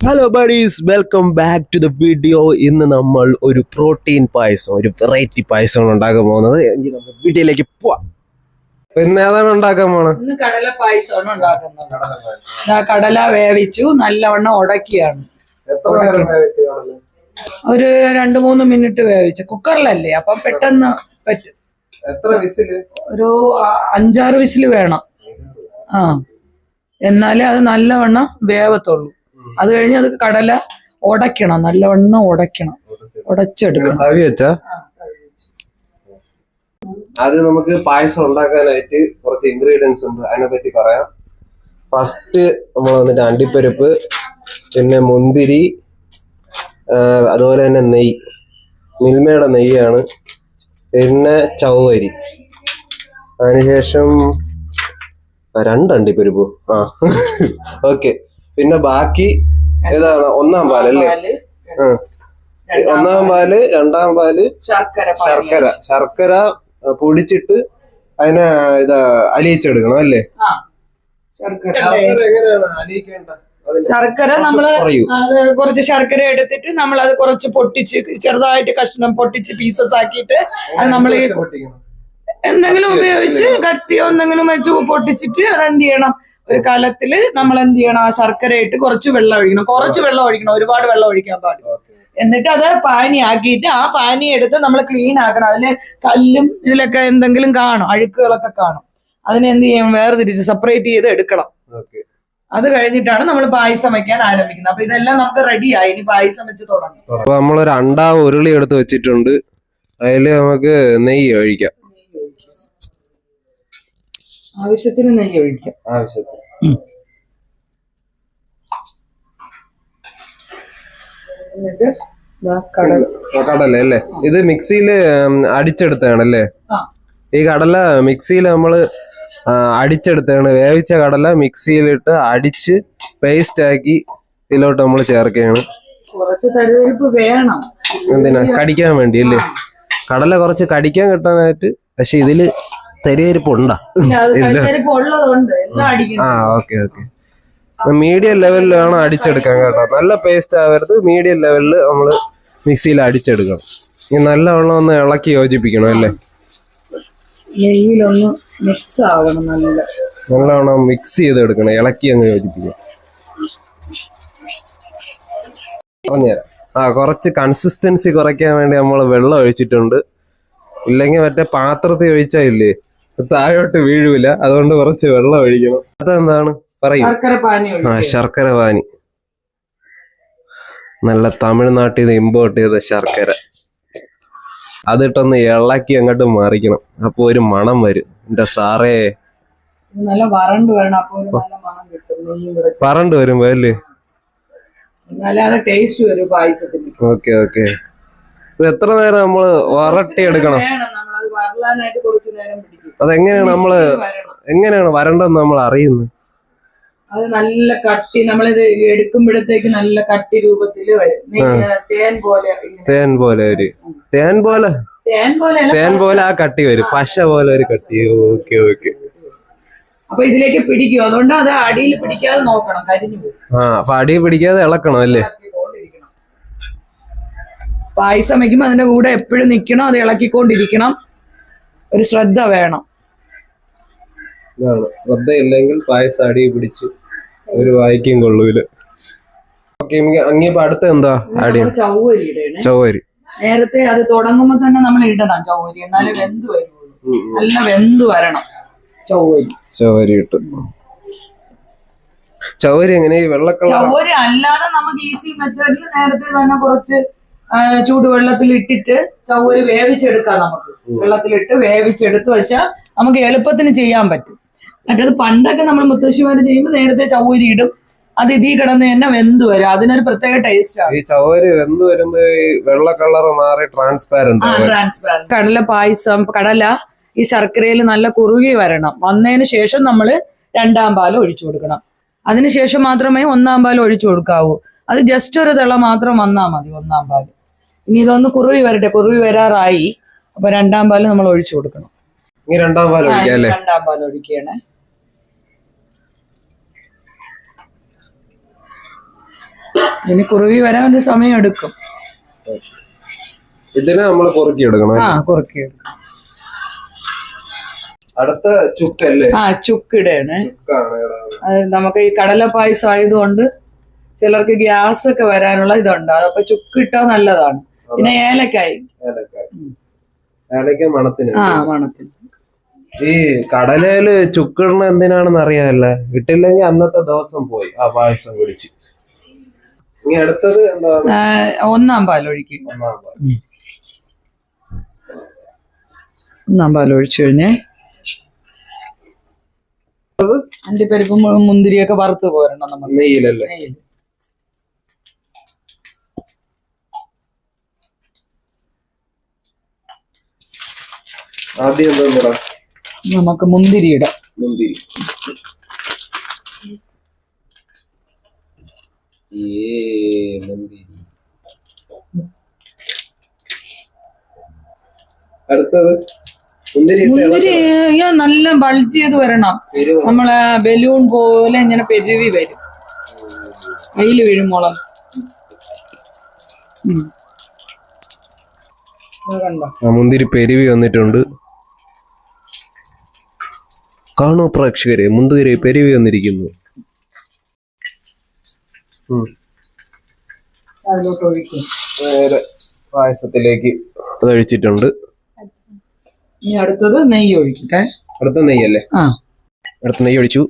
Hello buddies welcome back to the video ഇന്ന് നമ്മൾ ഒരു പ്രോട്ടീൻ പായസം ഒരു വെറൈറ്റി പായസമാണ് ഉണ്ടാക്കാൻ പോകുന്നത്. എങ്കിൽ നമുക്ക് വീഡിയോയിലേക്ക് പോവാം. പിന്നെ ഏതാണ് ഉണ്ടാക്കാൻ പോണത് ഇന്ന് കടല പായസമാണ് ഉണ്ടാക്കുന്നത്. ദാ കടല വേവിച്ചു നല്ലവണ്ണം ഉടക്കിയാണ്. ഒരു രണ്ട് മൂന്ന് മിനിറ്റ് വേവിച്ചു. കുക്കറിലല്ലേ അപ്പം പെട്ടെന്ന് പറ്റും. എത്ര വിസിൽ? ഒരു അഞ്ചാറ് വിസിൽ വേണം. ആ. എന്നാലേ അത് നല്ലവണ്ണം വേവത്തുള്ളൂ. അത് കഴിഞ്ഞ് അത് കടല ഉടയ്ക്കണം നല്ലവണ്ണം ഉടയ്ക്കണം ഉടച്ചെടുക്കണം ആദ്യം നമുക്ക് പായസം ഉണ്ടാക്കാനായിട്ട് കുറച്ച് ഇൻഗ്രീഡിയൻസ് ഉണ്ട്. അതിനെ പറ്റി പറയാം. ഫസ്റ്റ് നമ്മൾ വന്നിട്ട് അണ്ടിപ്പരിപ്പ് പിന്നെ മുന്തിരി അതുപോലെ തന്നെ നെയ്യ്. മിൽമയുടെ നെയ്യാണ്. പിന്നെ ചവ്വരി. അതിനുശേഷം ആ, രണ്ട് അണ്ടിപ്പരിപ്പ്. ആ ഓക്കെ. പിന്നെ ബാക്കി ഏതാണ്? ഒന്നാം പാൽ, അല്ലേ? ഒന്നാം പാൽ. രണ്ടാം പാൽ ശർക്കര ശർക്കര. പൊടിച്ചിട്ട് അതിനെ ഇതാ അലിയിച്ചെടുക്കണം അല്ലേ? ആ. ശർക്കര. എങ്ങനെയാണ് അലിയിക്കേണ്ട ശർക്കര നമ്മൾ കുറച്ച് ശർക്കര എടുത്തിട്ട് നമ്മൾ അത് കുറച്ച് പൊട്ടിച്ച് ചെറുതായിട്ട് കഷ്ണം പൊട്ടിച്ച് പീസസ് ആക്കിയിട്ട് അത് നമ്മൾ ഈ എന്തെങ്കിലും ഉപയോഗിച്ച് കത്തിയോ എന്തെങ്കിലും വെച്ച് പൊട്ടിച്ചിട്ട് അത് എന്ത് ചെയ്യണം? ഒരു കലത്തിൽ നമ്മൾ എന്ത് ചെയ്യണം? ആ ശർക്കര ഇട്ട് കുറച്ച് വെള്ളം ഒഴിക്കണം. കുറച്ച് വെള്ളം ഒഴിക്കണം. ഒരുപാട് വെള്ളം ഒഴിക്കാൻ പാടില്ല. എന്നിട്ട് അത് പാനി ആക്കിയിട്ട് ആ പാനി എടുത്ത് നമ്മൾ ക്ലീൻ ആക്കണം. അതിൽ കല്ലും ഇതിലൊക്കെ എന്തെങ്കിലും കാണും. അഴുക്കുകളൊക്കെ കാണും. അതിനെ എന്ത് വേറെ വേർതിരിച്ച് സെപ്പറേറ്റ് ചെയ്ത് എടുക്കണം. അത് കഴിഞ്ഞിട്ടാണ് നമ്മൾ പായസം വെക്കാൻ ആരംഭിക്കുന്നത്. അപ്പൊ ഇതെല്ലാം നമുക്ക് റെഡിയായി ഇനി പായസം വെച്ച് തുടങ്ങി. അപ്പൊ നമ്മളൊരു അണ്ടാ ഉരുളി എടുത്ത് വെച്ചിട്ടുണ്ട്. അതിൽ നമുക്ക് നെയ്യ് ഒഴിക്കാം. ആവശ്യത്തിന് നെയ്യ് ഒഴിക്കാം. ആവശ്യത്തിന്. എന്നിട്ട് കടല. അല്ലേ? ഇത് മിക്സിയിൽ അടിച്ചെടുത്തതാണല്ലേ? ആ. ഈ കടല മിക്സിയിൽ നമ്മൾ അടിച്ചെടുത്താണ് വേവിച്ച കടല മിക്സിയിലിട്ട് അടിച്ച് പേസ്റ്റ് ആക്കി ഇതിലോട്ട് നമ്മൾ ചേർക്കുകയാണ്. എന്തിനാ? കടിക്കാൻ വേണ്ടി അല്ലേ കടല കുറച്ച് കടിക്കാൻ കിട്ടാനായിട്ട് പക്ഷെ ഇതിൽ തരിയരിപ്പുണ്ടാ ആ ഓക്കെ ഓക്കെ. മീഡിയം ലെവലിൽ വേണം അടിച്ചെടുക്കാൻ കേട്ടോ. നല്ല പേസ്റ്റ് ആവരുത്. മീഡിയം ലെവലിൽ നമ്മൾ മിക്സിയിൽ അടിച്ചെടുക്കണം. ഈ നല്ല വെള്ളം ഒന്ന് ഇളക്കി യോജിപ്പിക്കണം അല്ലേ? നെയ്യിലൊന്ന് മിക്സ് ആവണം നല്ല. നല്ലവണ്ണം മിക്സ് ചെയ്തെടുക്കണം. ഇളക്കി അങ്ങ് യോജിപ്പിക്കണം. പറഞ്ഞുതരാം. ആ കുറച്ച് കൺസിസ്റ്റൻസി കുറയ്ക്കാൻ വേണ്ടി നമ്മൾ വെള്ളം ഒഴിച്ചിട്ടുണ്ട്. ഇല്ലെങ്കിൽ മറ്റേ പാത്രത്തിൽ ഒഴിച്ചാ ഇല്ലേ? താഴോട്ട് വീഴൂല. അതുകൊണ്ട് കുറച്ച് വെള്ളം ഒഴിക്കണം. അതെന്താണ്? പറയൂ. ആ ശർക്കര പാനി. നല്ല തമിഴ്നാട്ടിൽ നിന്ന് ഇമ്പോർട്ട് ചെയ്ത ശർക്കര. അതിട്ടൊന്ന് ഇളക്കി അങ്ങോട്ട് മാറിക്കണം. അപ്പൊ ഒരു മണം വരും. എന്റെ സാറേ. നല്ല വരണ്ട് വരണം. അപ്പൊ ഒരു നല്ല മണം കിട്ടും. വരുമ്പോ അല്ലേ? ടേസ്റ്റ് വരും പായസത്തിന്. Okay okay. ഇത് എത്ര നേരം നമ്മൾ വരട്ടി എടുക്കണം കുറച്ച് നേരം പിടിക്കും. അതെങ്ങനെയാണ് നമ്മൾ. എങ്ങനെയാണ് വരണ്ടെന്ന് നമ്മൾ അറിയുന്നത്? അത് നല്ല കട്ടി നമ്മളിത് എടുക്കുമ്പോഴത്തേക്ക് നല്ല കട്ടി രൂപത്തിൽ വരും. തേൻ പോലെ തേൻ പോലെ ഒരു തേൻ പോലെ? തേൻ പോലെ തേൻ പോലെ ആ കട്ടി വരും. പശ പോലെ ഒരു കട്ടി. Okay okay. അപ്പൊ ഇതിലേക്ക് പിടിക്കും. അതുകൊണ്ട് അത് അടിയിൽ പിടിക്കാതെ നോക്കണം കരിഞ്ഞു പോകും ആ അപ്പൊ അടിയിൽ പിടിക്കാതെ ഇളക്കണം അല്ലേ. പായസം വയ്ക്കുമ്പോ അതിന്റെ കൂടെ എപ്പോഴും നിക്കണം അത് ഇളക്കിക്കൊണ്ടിരിക്കണം. ഒരു ശ്രദ്ധ വേണം. ശ്രദ്ധയില്ലെങ്കിൽ പായസം അടി പിടിച്ച് ഒരു വായിക്കും കൊള്ളൂല. അങ്ങിയപ്പോ അടുത്ത എന്താ നമ്മൾ ചൗവരി നേരത്തെ അത് തുടങ്ങുമ്പോ തന്നെ നമ്മൾ ഇടണം ചൗവരി എന്നാലേ വെന്ത് വരുള്ളൂ. നല്ല വെന്ത് വരണം ചൗവരി ചവരി ഇട്ടു. ചവരി എങ്ങനെ? വെള്ളക്കള വെള്ളക്കളർ ചൗവരി അല്ലാതെ നമുക്ക് ഈസി മെത്തേഡിൽ നേരത്തെ തന്നെ കുറച്ച് ചൂടുവെള്ളത്തിൽ ഇട്ടിട്ട് ചവര് വേവിച്ചെടുക്കാം നമുക്ക്. വെള്ളത്തിലിട്ട് വേവിച്ചെടുത്ത് വെച്ചാൽ നമുക്ക് എളുപ്പത്തിന് ചെയ്യാൻ പറ്റും. മറ്റേത് പണ്ടൊക്കെ നമ്മൾ മുത്തശ്ശിമാര് ചെയ്യുമ്പോൾ നേരത്തെ ചൗവരി ഇടും. അത് ഇതീ കിടന്ന് തന്നെ വെന്ത് വരും. അതിനൊരു പ്രത്യേക ടേസ്റ്റ് ആണ്. ഈ ചവര് വെന്ത് വരുമ്പോ വെള്ള കളർ മാറി ട്രാൻസ്പാരന്റ് ട്രാൻസ്പാരന്റ് കടല പായസം കടല ഈ ശർക്കരയിൽ നല്ല കുറുകി വരണം. വന്നതിന് ശേഷം നമ്മൾ രണ്ടാം പാൽ ഒഴിച്ചു കൊടുക്കണം. അതിനുശേഷം മാത്രമേ ഒന്നാം പാൽ ഒഴിച്ചു കൊടുക്കാവൂ. അത് ജസ്റ്റ് ഒരു തിള മാത്രം വന്നാൽ മതി ഒന്നാം പാൽ ഇനി ഇതൊന്ന് കുറുവി വരട്ടെ. കുറുവി വരാറായി. അപ്പൊ രണ്ടാം പാൽ നമ്മൾ ഒഴിച്ചു കൊടുക്കണം. ഇനി രണ്ടാം പാൽ ഒഴിക്കാം അല്ലേ? രണ്ടാം പാൽ ഒഴിക്കണേ ഇനി കുറുവി വരാൻ ഒരു സമയം എടുക്കും. ഇതിനെ നമ്മൾ കുറുക്കി എടുക്കണം ആ കുറുക്കി എടുക്കണം അടുത്ത ചുക്കല്ലേ ആ ചുക്കിടയാണ്. നമുക്ക് ഈ കടല പായസം ആയതുകൊണ്ട് ചിലർക്ക് ഗ്യാസ് ഒക്കെ വരാനുള്ള ഇതുണ്ട്. അപ്പൊ ചുക്കിട്ടാ നല്ലതാണ്. പിന്നെ ഏലക്കായി. ഏലക്കായി. ഏലക്ക മണത്തിന്. ആ മണത്തിന്. ഈ കടലയിൽ ചുക്കിടണ എന്തിനാണെന്ന് അറിയാല്ല. ഇട്ടില്ലെങ്കിൽ അന്നത്തെ ദിവസം പോയി ആ പായസം കുടിച്ച്. ഇനി അടുത്തത് എന്താ? ഒന്നാം പാലൊഴിക്കും ഒന്നാം പാൽ. ഒന്നാം പാലൊഴിച്ചു കഴിഞ്ഞേ. അണ്ടിപ്പരിപ്പും മുന്തിരിയൊക്കെ വറുത്ത് പോരണം നമ്മൾ നെയ്യിലല്ലേ? നെയ്യിൽ. ആദ്യം എന്താ നമുക്ക് മുന്തിരി ഇടാം. മുന്തിരി. അടുത്തത്? നല്ല ബൾജ് ചെയ്ത് വരണം. നമ്മളെ ബലൂൺ പോലെ ഇങ്ങനെ പെരുവി വരും. വെയിൽ ആ മുന്തിരി പെരുവി വന്നിട്ടുണ്ട്. കാണൂ പ്രേക്ഷകരെ മുന്തുകരെ പെരുവി വന്നിരിക്കുന്നു. പായസത്തിലേക്ക്. അതൊഴിച്ചിട്ടുണ്ട്. ഇനി അടുത്തത് നെയ്യ് ഒഴിക്കട്ടെ. അടുത്ത നെയ്യല്ലേ? ആ. അടുത്ത നെയ്യ് ഒഴിച്ചു.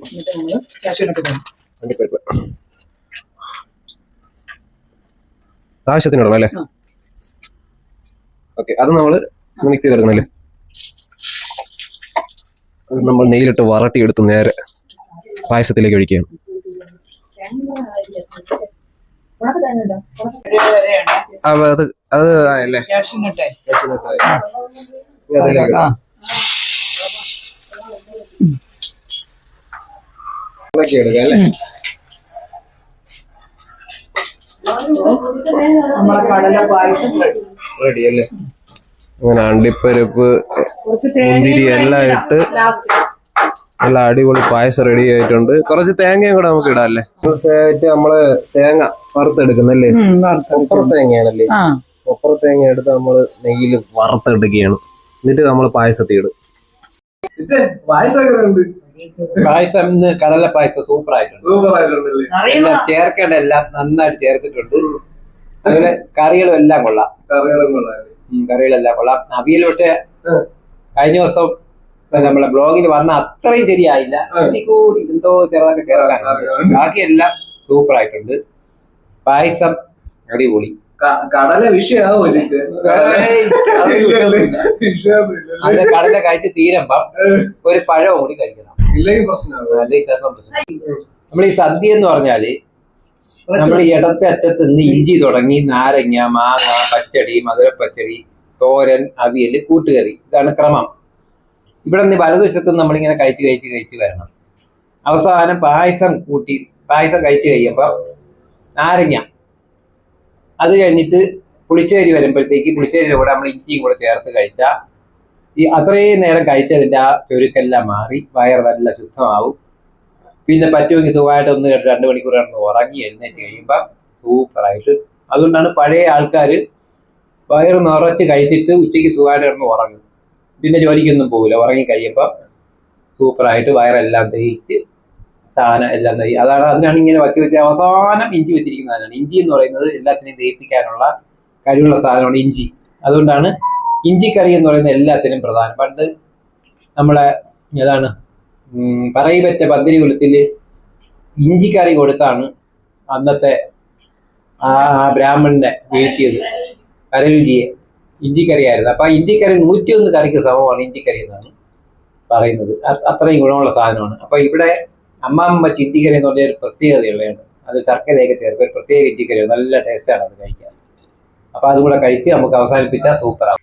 അണ്ടിപ്പരിപ്പ്. അല്ലേ ഓക്കെ അത് നമ്മൾ മിക്സ് ചെയ്തെടുക്കണല്ലേ അത് നമ്മൾ നെയ്യിലിട്ട് വറട്ടി എടുത്ത് നേരെ പായസത്തിലേക്ക് ഒഴിക്കുകയാണ്. അത് അത് ഇളക്കി എടുക്കാം അല്ലേ നമ്മളെ കടല പായസം. റെഡിയല്ലേ? റെഡി അല്ലേ അങ്ങനെ അണ്ടിപ്പരിപ്പ് കുറച്ച് മുന്തിരി എല്ലാം ഇട്ട് നല്ല അടിപൊളി പായസം റെഡി ആയിട്ടുണ്ട്. കുറച്ച് തേങ്ങയും കൂടെ നമുക്ക് ഇടാല്ലേ ആയിട്ട് നമ്മൾ തേങ്ങ വറുത്തെടുക്കുന്നല്ലേ? കൊപ്പറ തേങ്ങയാണല്ലേ? കൊപ്പറ തേങ്ങ എടുത്ത് നമ്മൾ നെയ്യിൽ വറുത്തെടുക്കുകയാണ്. എന്നിട്ട് നമ്മൾ പായസത്തിൽ ഇടും. പായസം ഇന്ന് കടല പായസം സൂപ്പർ ആയിട്ടുണ്ട്. ചേർക്കേണ്ട എല്ലാം നന്നായിട്ട് ചേർത്തിട്ടുണ്ട്. അതുപോലെ കറികളും എല്ലാം കൊള്ളാം. ഉം, കറികളെല്ലാം കൊള്ളാം. പക്ഷേ കഴിഞ്ഞ ദിവസം നമ്മളെ ബ്ലോഗിൽ വന്ന അത്രയും ശരിയായില്ല. ഇതിൽ കൂടി എന്തോ ചെറുതൊക്കെ ചേർക്കാനുണ്ട് ബാക്കിയെല്ലാം സൂപ്പർ ആയിട്ടുണ്ട്. പായസം അടിപൊളി. കടല വിഷയാവോ അത്. കടല കഴിച്ച് തീരുമ്പം ഒരു പഴം കൂടി കഴിക്കണം. ഇല്ലെങ്കിൽ പ്രശ്നമാണ് അല്ലെങ്കിൽ നമ്മൾ ഈ സദ്യ എന്ന് പറഞ്ഞാൽ നമ്മൾ ഈ ഇടത്തെ അറ്റത്ത് നിന്ന് ഇഞ്ചി തുടങ്ങി നാരങ്ങ മാങ്ങ പച്ചടി മധുരപ്പച്ചടി തോരൻ അവിയൽ കൂട്ടുകറി. ഇതാണ് ക്രമം. ഇവിടെ നിന്ന് വലതുവശത്ത് നമ്മളിങ്ങനെ കഴിച്ച് കഴിച്ച് കഴിച്ച് വരണം. അവസാനം പായസം കൂട്ടി പായസം കഴിച്ച് കഴിയുമ്പോൾ നാരങ്ങ. അത് കഴിഞ്ഞിട്ട് പുളിശ്ശേരി വരുമ്പോഴത്തേക്ക് പുളിശ്ശേരിയുടെ കൂടെ നമ്മൾ ഇഞ്ചിയും കൂടെ ചേർത്ത് കഴിച്ച ഈ അത്രയും നേരം കഴിച്ചതിന്റെ ആ ചുരുക്കെല്ലാം മാറി വയർ നല്ല ശുദ്ധമാവും. പിന്നെ പറ്റുമെങ്കിൽ സുഖമായിട്ട് ഒന്ന് രണ്ട് മണിക്കൂർ കിടന്ന് ഉറങ്ങി എഴുന്നേറ്റ് കഴിയുമ്പോൾ സൂപ്പറായിട്ട്. അതുകൊണ്ടാണ് പഴയ ആൾക്കാർ വയറ് നിറച്ച് കഴിച്ചിട്ട് ഉച്ചയ്ക്ക് സുഖമായിട്ട് കിടന്ന് ഉറങ്ങും. പിന്നെ ജോലിക്കൊന്നും പോകില്ല ഉറങ്ങി കഴിയുമ്പോൾ സൂപ്പറായിട്ട് വയറെല്ലാം തേച്ച് സാധനം എല്ലാം തേയി അതാണ് അതിനാണ് ഇങ്ങനെ വച്ച് വെച്ച് അവസാനം ഇഞ്ചി വെച്ചിരിക്കുന്ന സാധനമാണ് ഇഞ്ചി എന്ന് പറയുന്നത് എല്ലാത്തിനെയും ദഹിപ്പിക്കാനുള്ള കഴിവുള്ള സാധനമാണ് ഇഞ്ചി. അതുകൊണ്ടാണ് ഇഞ്ചിക്കറി എന്ന് പറയുന്നത് എല്ലാത്തിനും പ്രധാനം. പണ്ട് നമ്മളെ ഏതാണ് പറയിപ്പറ്റ പന്തിരി കുലത്തിൽ ഇഞ്ചിക്കറി കൊടുത്താണ് അന്നത്തെ ആ ബ്രാഹ്മണനെ വീഴ്ത്തിയത്. കരരുചിയെ. ഇഞ്ചിക്കറിയായിരുന്നു. അപ്പൊ ആ ഇഞ്ചിക്കറി നൂറ്റിയൊന്ന് കറിക്ക് സമമാണ് ഇഞ്ചിക്കറി എന്നാണ് പറയുന്നത്. അത്രയും ഗുണമുള്ള സാധനമാണ്. അപ്പൊ ഇവിടെ അമ്മാമ്മ ഇഞ്ചിക്കറി എന്ന് പറഞ്ഞ ഒരു പ്രത്യേകതയുള്ളതാണ് അത് ശർക്കരയൊക്കെ ചേർത്ത് ഒരു പ്രത്യേക ഇഞ്ചിക്കറി. നല്ല ടേസ്റ്റാണ് അത് കഴിക്കാൻ. അപ്പൊ അതും കൂടെ കഴിച്ച് നമുക്ക് അവസാനിപ്പിച്ചാൽ സൂപ്പറാണ്